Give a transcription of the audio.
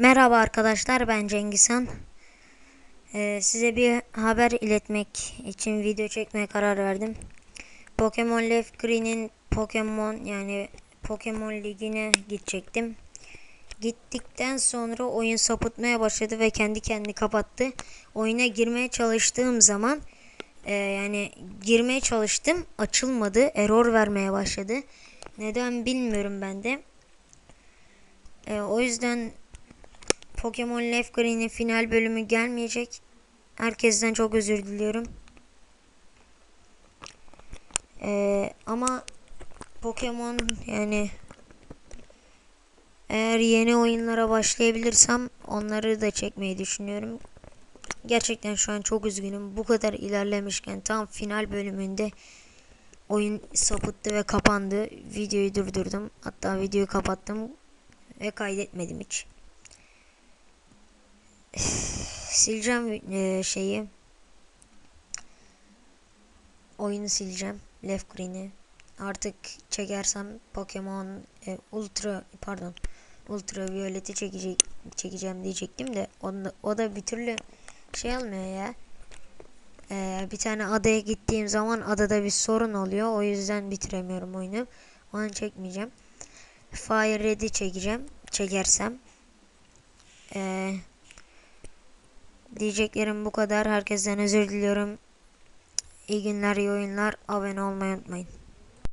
Merhaba arkadaşlar ben Cengizhan. Ee, size bir haber iletmek için video çekmeye karar verdim. Pokemon Left Green'in Pokemon yani Pokemon Ligi'ne gidecektim. Gittikten sonra oyun sapıtmaya başladı ve kendi kendini kapattı. Oyuna girmeye çalıştığım zaman e, yani girmeye çalıştım açılmadı error vermeye başladı. Neden bilmiyorum ben de. E, o yüzden Pokemon Left Green'in final bölümü gelmeyecek. Herkesten çok özür diliyorum. Ee, ama Pokemon yani eğer yeni oyunlara başlayabilirsem onları da çekmeyi düşünüyorum. Gerçekten şu an çok üzgünüm. Bu kadar ilerlemişken tam final bölümünde oyun sapıttı ve kapandı. Videoyu durdurdum. Hatta videoyu kapattım ve kaydetmedim hiç sileceğim e, şeyi. Oyunu sileceğim. Left Green'i. Artık çekersem Pokemon e, Ultra pardon Ultra Violet'i çekecek çekeceğim diyecektim de onu, o da bir türlü şey almıyor ya. Ee, bir tane adaya gittiğim zaman adada bir sorun oluyor. O yüzden bitiremiyorum oyunu. Onu çekmeyeceğim. Fire Red'i çekeceğim. Çekersem. Eee Diyeceklerim bu kadar. Herkesten özür diliyorum. İyi günler, iyi oyunlar. Abone olmayı unutmayın.